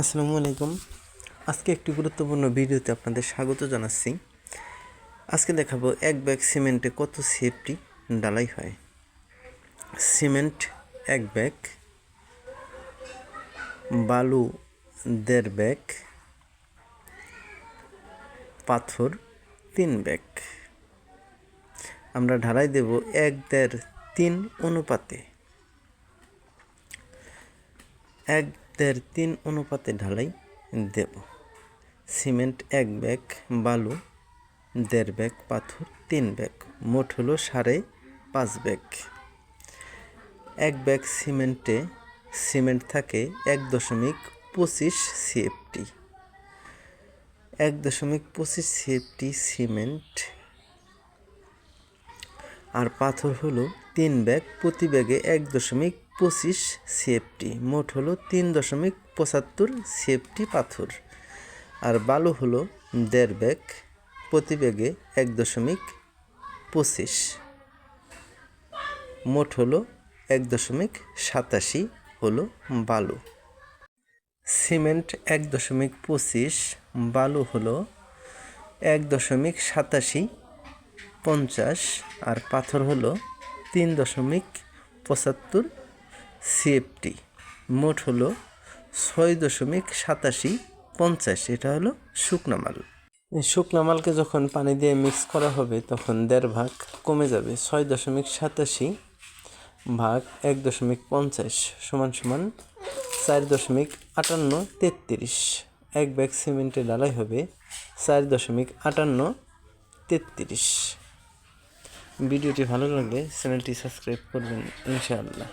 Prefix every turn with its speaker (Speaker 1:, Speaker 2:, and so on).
Speaker 1: আসসালামু আলাইকুম। আজকে একটি গুরুত্বপূর্ণ ভিডিওতে আপনাদের স্বাগত জানাচ্ছি। আজকে দেখাবো এক ব্যাগ সিমেন্টে কত সেফটি ডালাই হয়। সিমেন্ট, এক ব্যাগ। বালু, দেড় ব্যাগ। পাথর, তিন ব্যাগ। আমরা ঢালাই দেব এক, দেড়, তিন অনুপাতে। এক দেড় তিন অনুপাতে ঢালাই দেব। সিমেন্ট এক ব্যাগ, বালু দেড় ব্যাগ, পাথর তিন ব্যাগ, মোট হলো সাড়ে পাঁচ ব্যাগ। এক ব্যাগ সিমেন্টে সিমেন্ট থাকে এক দশমিক পঁচিশ সিএফটি। এক দশমিক পঁচিশ সিএফটি সিমেন্ট। আর পাথর হলো তিন ব্যাগ, প্রতি ব্যাগে এক দশমিক পঁচিশ সিএফটি মোট হলো তিন দশমিক পঁচাত্তর সিএফটি পাথর। আর বালু হলো দেড় ব্যাগ, প্রতি ব্যাগে এক দশমিক পঁচিশ। মোট হলো এক দশমিক সাতাশি হলো বালু। সিমেন্ট এক দশমিক পঁচিশ, বালু হলো এক দশমিক সাতাশি পঞ্চাশ। আর পাথর হলো তিন দশমিক পঁচাত্তর সিএফটি মোট হলো ছয় দশমিক সাতাশি পঞ্চাশ, এটা হলো শুকনা মাল। শুকনা মালকে যখন পানি দিয়ে মিক্স করা হবে, তখন দেড় ভাগ কমে যাবে, ছয় দশমিক সাতাশি ভাগ এক দশমিক পঞ্চাশ সমান সমান চার দশমিক আটান্ন তেত্রিশ। এক ব্যাগ সিমেন্টের ডালাই হবে চার দশমিক আটান্ন তেত্রিশ। ভিডিওটি ভালো লাগলে চ্যানেলটি সাবস্ক্রাইব করবেন, ইনশাআল্লাহ।